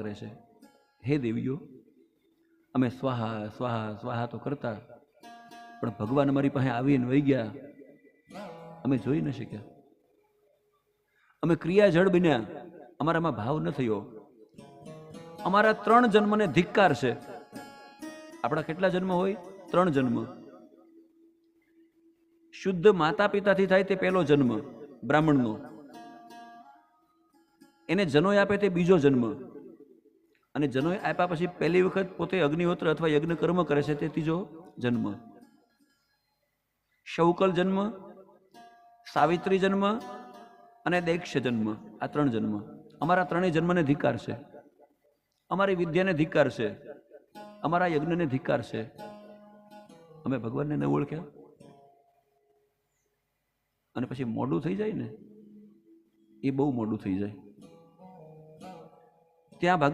કરે છે. હે દેવીઓ, અમે સ્વાહા સ્વાહા સ્વાહા તો કરતા, પણ ભગવાન અમારી પાસે આવીને વહી ગયા. અમે જોઈ ન શક્યા. અમે ક્રિયા જળ બન્યા. અમારામાં ભાવ ન થયો. અમારા ત્રણ જન્મને ધિક્કાર છે. આપણા કેટલા જન્મ હોય? ત્રણ જન્મ. શુદ્ધ માતા પિતાથી થાય તે પહેલો જન્મ, બ્રાહ્મણનો. એને જનોય આપે તે બીજો જન્મ. અને જનોય આપ્યા પછી પહેલી વખત પોતે અગ્નિહોત્ર અથવા યજ્ઞ કર્મ કરે છે તે ત્રીજો જન્મ. શૌકલ જન્મ, સાવિત્રી જન્મ અને દૈક્ષ જન્મ. આ ત્રણ જન્મ. અમારા ત્રણેય જન્મને ધિકાર છે. અમારી વિદ્યાને ધિકાર છે. અમારા યજ્ઞને ધિકાર છે. અમે ભગવાનને ન ઓળખ્યા. અને પછી મોડું થઈ જાય ને, એ બહુ મોડું થઈ જાય. ત્યાં